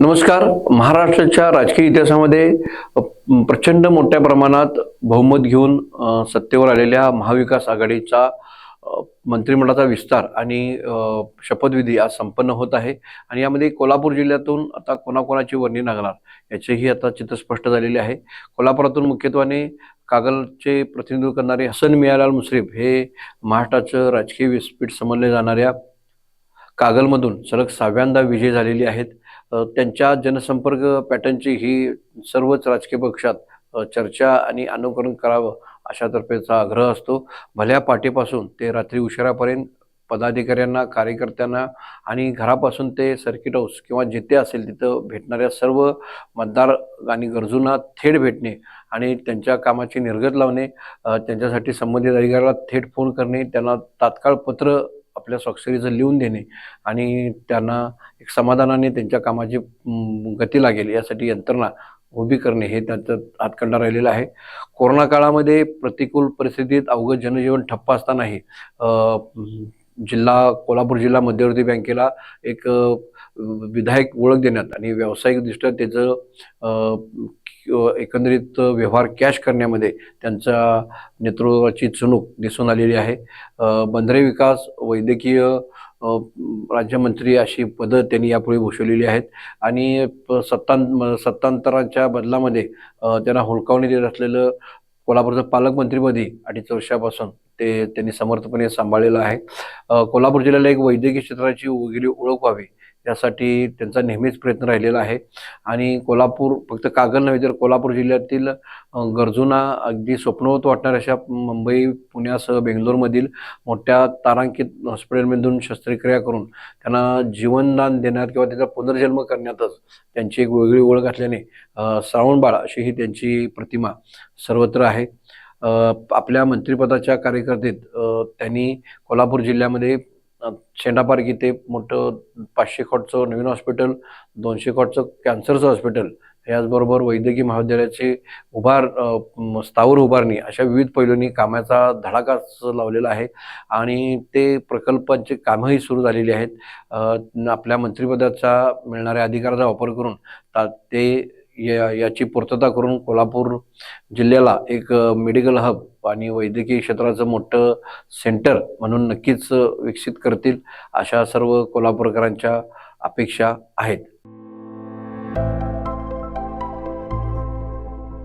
नमस्कार. महाराष्ट्राच्या राजकीय इतिहासामध्ये प्रचंड मोठ्या प्रमाणात बहुमत घेऊन सत्तेवर आलेल्या महाविकास आघाडीचा मंत्रिमंडळाचा विस्तार आणि शपथविधी आज संपन्न होत आहे. आणि यामध्ये कोल्हापूर जिल्ह्यातून आता कोणाकोणाची वर्णी लागणार याचेही आता चित्र स्पष्ट झालेले आहे. कोल्हापुरातून मुख्यत्वाने कागलचे प्रतिनिधित्व करणारे हसन मियालाल मुश्रीफ हे महाराष्ट्राचं राजकीय व्यासपीठ समजले जाणाऱ्या कागलमधून सलग सहाव्यांदा विजय झालेली आहेत. त्यांच्या जनसंपर्क पॅटर्नची ही सर्वच राजकीय पक्षात चर्चा आणि अनुकरण करावं अशा तर्फेचा आग्रह असतो. भल्या पाठीपासून ते रात्री उशिरापर्यंत पदाधिकाऱ्यांना कार्यकर्त्यांना आणि घरापासून ते सर्किट हाऊस किंवा जिथे असेल तिथं भेटणाऱ्या सर्व मतदार आणि गरजूंना थेट भेटणे आणि त्यांच्या कामाची निर्गत लावणे त्यांच्यासाठी संबंधित अधिकाऱ्याला थेट फोन करणे त्यांना तात्काळ पत्र आपल्या स्वाक्षरीचं लिहून देणे आणि त्यांना एक समाधानाने त्यांच्या कामाची गती लागेल यासाठी यंत्रणा उभी करणे हे त्यांचं हातखंडा राहिलेलं आहे. कोरोना काळामध्ये प्रतिकूल परिस्थितीत अवघड जनजीवन ठप्प असतानाही जिल्हा कोल्हापूर जिल्हा मध्यवर्ती बँकेला एक विधायक ओळख देण्यात आणि व्यावसायिकदृष्ट्या त्याचं एकंदरीत व्यवहार कॅश करण्यामध्ये त्यांच्या नेतृत्वाची चुणूक दिसून आलेली आहे. बंदरे विकास वैद्यकीय राज्यमंत्री अशी पदं त्यांनी यापूर्वी भूषवलेली आहेत. आणि प- सत्तां सत्तांतराच्या बदलामध्ये त्यांना हुलकावणी देत असलेलं कोल्हापूरचं पालकमंत्रीपदी अडीच वर्षापासून ते त्यांनी समर्थपणे सांभाळलेलं आहे. कोल्हापूर जिल्ह्याला एक वैद्यकीय क्षेत्राची वगैरे ओळख व्हावी त्यासाठी त्यांचा नेहमीच प्रयत्न राहिलेला आहे. आणि कोल्हापूर फक्त कागल नव्हे तर कोल्हापूर जिल्ह्यातील गरजूंना अगदी स्वप्नवत वाटणाऱ्या अशा मुंबई पुण्यासह बेंगलोरमधील मोठ्या तारांकित हॉस्पिटलमधून शस्त्रक्रिया करून त्यांना जीवनदान देण्यात किंवा त्याचा पुनर्जन्म करण्यातच त्यांची एक वेगळी ओळख असल्याने श्रावणबाळ अशी ही त्यांची प्रतिमा सर्वत्र आहे. आपल्या मंत्रिपदाच्या कार्यकर्तेत त्यांनी कोल्हापूर जिल्ह्यामध्ये शेंडापार्क इथे मोठं पाचशे खॉटचं नवीन हॉस्पिटल दोनशे खॉटचं कॅन्सरचं हॉस्पिटल याचबरोबर वैद्यकीय महाविद्यालयाचे उभार स्थावर उभारणी अशा विविध पैलूंनी कामाचा धडाकाच लावलेला आहे आणि ते प्रकल्पांची कामंही सुरू झालेली आहेत. न- आपल्या मंत्रिपदाचा मिळणाऱ्या अधिकाराचा वापर करून ता- ते या याची पूर्तता करून कोल्हापूर जिल्ह्याला एक मेडिकल हब आणि वैद्यकीय क्षेत्राचं मोठं सेंटर म्हणून नक्कीच विकसित करतील अशा सर्व कोल्हापूरकरांच्या अपेक्षा आहेत.